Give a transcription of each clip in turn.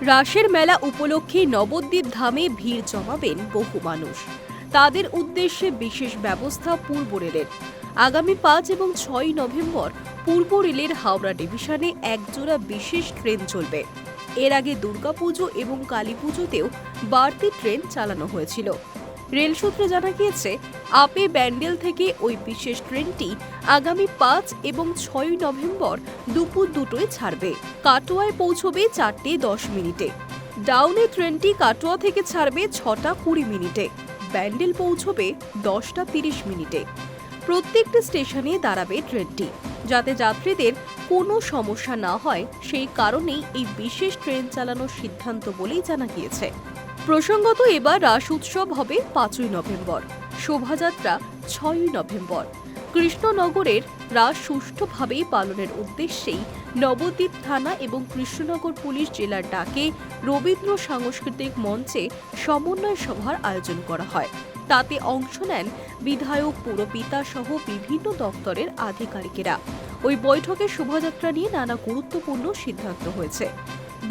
রাসের মেলা উপলক্ষে নবদ্বীপ ধামে ভিড় জমাবেন বহু মানুষ। তাদের উদ্দেশ্যে বিশেষ ব্যবস্থা পূর্ব রেলের। আগামী পাঁচ এবং ছয় নভেম্বর পূর্ব রেলের হাওড়া ডিভিশনে একজোড়া বিশেষ ট্রেন চলবে। এর আগে দুর্গাপুজো এবং কালীপুজোতেও বাড়তি ট্রেন চালানো হয়েছিল। রেল সূত্রে জানা গিয়েছে, আপে ব্যান্ডেল থেকে ওই বিশেষ ট্রেনটি আগামী পাঁচ এবং ছয় নভেম্বর দুপুর দুটোয় ছাড়বে। কাটোয়ায় পৌঁছবে চারটে দশ মিনিটে। ডাউনে ট্রেনটি কাটোয়া থেকে ছাড়বে ছটা কুড়ি মিনিটে। ব্যান্ডেল পৌঁছবে দশটা তিরিশ মিনিটে। প্রত্যেকটি স্টেশনে দাঁড়াবে ট্রেনটি। যাতে যাত্রীদের কোনো সমস্যা না হয়, সেই কারণেই এই বিশেষ ট্রেন চালানোর সিদ্ধান্ত বলেই জানা গিয়েছে। প্রসঙ্গত এবার রাস উৎসব হবে পাঁচই নভেম্বর, শোভাযাত্রা ছয়ই নভেম্বর। কৃষ্ণনগরের রাস সুষ্ঠুভাবে পালনের উদ্দেশ্যেই নবদ্বীপ থানা এবং কৃষ্ণনগর পুলিশ জেলার ডাকে রবীন্দ্র সাংস্কৃতিক মঞ্চে সমন্বয় সভার আয়োজন করা হয়। তাতে অংশ নেন বিধায়ক, পুরপিতা সহ বিভিন্ন দপ্তরের আধিকারিকেরা। ওই বৈঠকে শোভাযাত্রা নিয়ে নানা গুরুত্বপূর্ণ সিদ্ধান্ত হয়েছে।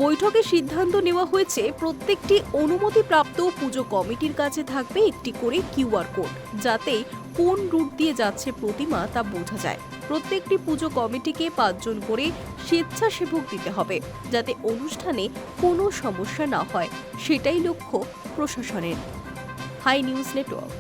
বৈঠকে সিদ্ধান্ত নেওয়া হয়েছে, প্রত্যেকটি অনুমতিপ্রাপ্ত পুজো কমিটির কাছে থাকবে একটি করে কিউআর কোড, যাতে কোন রুট দিয়ে যাচ্ছে প্রতিমা তা বোঝা যায়। প্রত্যেকটি পুজো কমিটিকে পাঁচজন করে স্বেচ্ছাসেবক দিতে হবে, যাতে অনুষ্ঠানে কোনো সমস্যা না হয়, সেটাই লক্ষ্য প্রশাসনের। Hi news network.